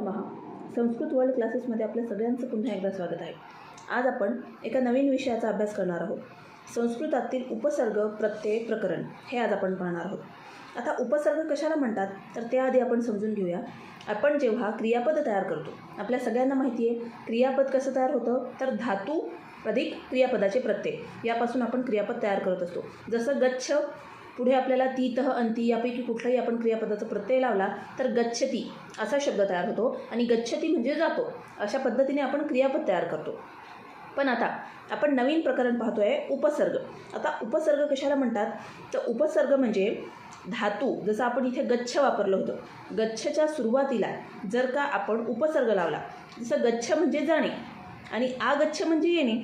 नमहा संस्कृत वर्ल्ड क्लासेसमध्ये आपल्या सगळ्यांचं पुन्हा एकदा स्वागत आहे. आज आपण एका नवीन विषयाचा अभ्यास करणार आहोत. संस्कृतातील उपसर्ग प्रत्यय प्रकरण. हे आज आपण पाहणार आहोत. आता उपसर्ग कशाला म्हणतात? तर त्याआधी आपण समजून घेऊया. आपण जेव्हा क्रियापद तयार करतो आपल्या सगळ्यांना माहिती आहे क्रियापद कसं तयार होतं? तर धातू अधिक क्रियापदाचे प्रत्यय. यापासून आपण क्रियापद तयार करत असतो. जसं गच्छ पुढे आपल्याला ती तह अंती यापैकी कुठलाही आपण क्रियापदाचा प्रत्यय लावला तर गच्छती असा शब्द तयार होतो. आणि गच्छती म्हणजे जातो. अशा पद्धतीने आपण क्रियापद तयार करतो. पण आता आपण नवीन प्रकरण पाहतो आहे उपसर्ग. आता उपसर्ग कशाला म्हणतात? तर उपसर्ग म्हणजे धातू. जसं आपण इथे गच्छ वापरलं होतं. गच्छच्या सुरुवातीला जर का आपण उपसर्ग लावला जसं गच्छ म्हणजे जाणे आणि आगच्छ म्हणजे येणे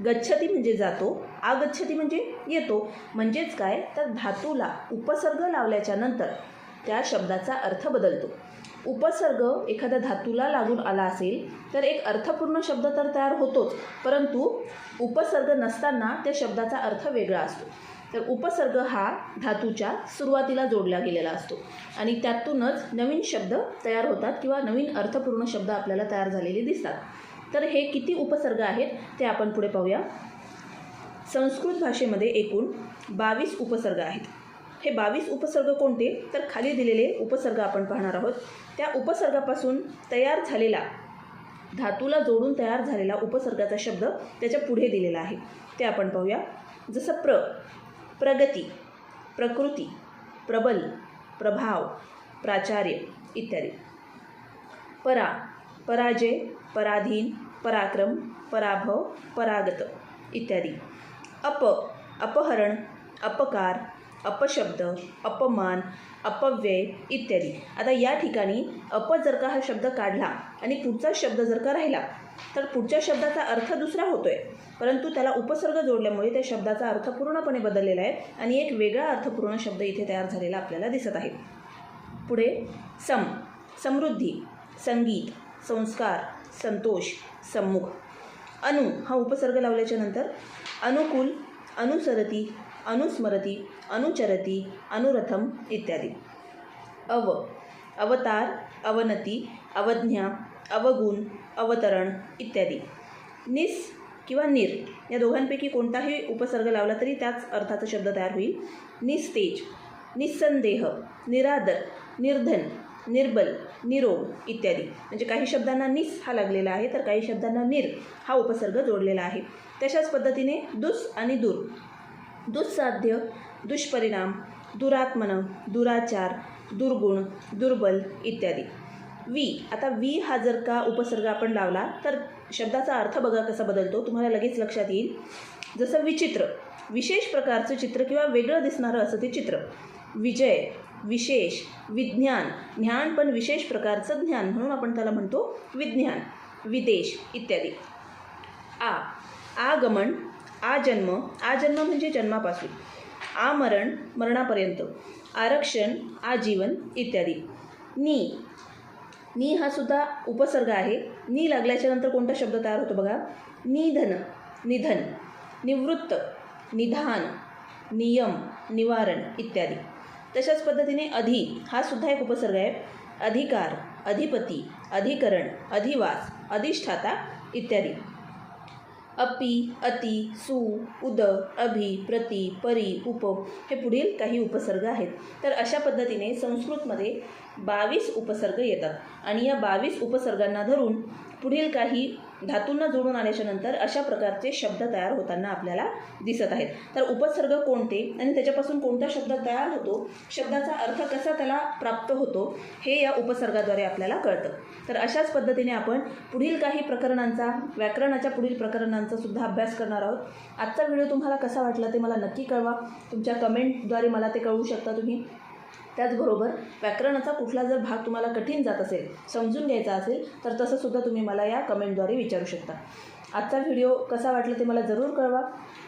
गच्छती म्हणजे जातो आगच्छती म्हणजे येतो. म्हणजेच काय? तर धातूला उपसर्ग लावल्याच्या नंतर त्या शब्दाचा अर्थ बदलतो. उपसर्ग एखाद्या धातूला लागून आला असेल तर एक अर्थपूर्ण शब्द तर तयार होतोच परंतु उपसर्ग नसताना त्या शब्दाचा अर्थ वेगळा असतो. तर उपसर्ग हा धातूच्या सुरुवातीला जोडला गेलेला असतो. आणि त्यातूनच नवीन शब्द तयार होतात किंवा नवीन अर्थपूर्ण शब्द आपल्याला तयार झालेले दिसतात. तर हे किती उपसर्ग आहेत ते आपण पुढे पाहूया. संस्कृत भाषेमध्ये एकूण बावीस उपसर्ग आहेत. हे बावीस उपसर्ग कोणते? तर खाली दिलेले उपसर्ग आपण पाहणार आहोत. त्या उपसर्गापासून तयार झालेला धातूला जोडून तयार झालेला उपसर्गाचा शब्द त्याच्या पुढे दिलेला आहे. ते आपण पाहूया. जसं प्र प्रगती प्रकृती प्रबल प्रभाव प्राचार्य इत्यादी. परा पराजय पराधीन पराक्रम पराभव परागत इत्यादी. अप अपहरण अपकार अपशब्द अपमान अपव्यय इत्यादी. आता या ठिकाणी अप जर का हा शब्द काढला आणि पुढचा शब्द जर का राहिला तर पुढच्या शब्दाचा अर्थ दुसरा होतोय. परंतु त्याला उपसर्ग जोडल्यामुळे त्या शब्दाचा अर्थ पूर्णपणे बदललेला आहे आणि एक वेगळा अर्थपूर्ण शब्द इथे तयार झालेला आपल्याला दिसत आहे. पुढे सम समृद्धी संगीत संस्कार संतोष सम्मुख. अनु हा उपसर्ग लावल्याच्या नंतर अनुकूल अनुसरती अनुस्मरती अनुचरती अनुरथम इत्यादी. अव अवतार अवनती अवज्ञा अवगुण अवतरण इत्यादी. निस किंवा निर या दोघांपैकी कोणताही उपसर्ग लावला तरी त्याच अर्थाचा शब्द तयार होईल. निस्तेज निस्संदेह निरादर निर्धन निर्बल निरोग इत्यादी. म्हणजे काही शब्दांना निस हा लागलेला आहे तर काही शब्दांना निर हा उपसर्ग जोडलेला आहे. तशाच पद्धतीने दुस आणि दूर. दुस्साध्य दुष्परिणाम दुरात्मन दुराचार दुर्गुण दुर्बल इत्यादी. वी. आता वी हा जर का उपसर्ग आपण लावला तर शब्दाचा अर्थ बघा कसा बदलतो. तुम्हाला लगेच लक्षात येईल. जसं विचित्र विशेष प्रकारचं चित्र किंवा वेगळं दिसणारं असं ते चित्र. विजय विशेष विज्ञान. ज्ञान पण विशेष प्रकारचं ज्ञान म्हणून आपण त्याला म्हणतो विज्ञान. विदेश इत्यादी. आ. आगमन आजन्म. आजन्म म्हणजे जन्मापासून. आमरण मरणापर्यंत. आरक्षण आजीवन इत्यादी. नी. नी हा सुद्धा उपसर्ग आहे. नी लागल्याच्या नंतर कोणता शब्द तयार होतो बघा? निधन निधन. निवृत्त निधान. नियम निवारण इत्यादी. तशाच पद्धतीने अधि हा सुद्धा एक उपसर्ग आहे. अधिकार अधिपती अधिकरण अधिवास अधिष्ठाता इत्यादी. अपि अति सु उद अभि प्रति परी उप हे पुढील काही उपसर्ग आहेत. तर अशा पद्धतीने संस्कृतमध्ये बावीस उपसर्ग येतात. आणि या बावीस उपसर्गांना धरून पुढील काही धातूंना जोडून आल्याच्यानंतर अशा प्रकारचे शब्द तयार होताना आपल्याला दिसत आहेत. तर उपसर्ग कोणते आणि त्याच्यापासून कोणता शब्द तयार होतो? शब्दाचा अर्थ कसा त्याला प्राप्त होतो? हे या उपसर्गाद्वारे आपल्याला कळतं. तर अशाच पद्धतीने आपण पुढील काही प्रकरणांचा व्याकरणाच्या पुढील प्रकरणांचा सुद्धा अभ्यास करणार आहोत. आजचा व्हिडिओ तुम्हाला कसा वाटला ते मला नक्की कळवा. तुमच्या कमेंटद्वारे मला ते कळवू शकता तुम्ही. त्याचबरोबर व्याकरणाचा कुठला जर भाग तुम्हाला कठीण जात असेल समजून घ्यायचा असेल तर तसंसुद्धा तुम्ही मला या कमेंटद्वारे विचारू शकता. आजचा व्हिडिओ कसा वाटला ते मला जरूर कळवा.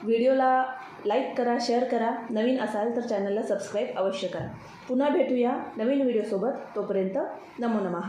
व्हिडिओला लाईक करा शेअर करा. नवीन असाल तर चॅनलला सबस्क्राईब अवश्य करा. पुन्हा भेटूया नवीन व्हिडिओसोबत. तोपर्यंत नमो नमः.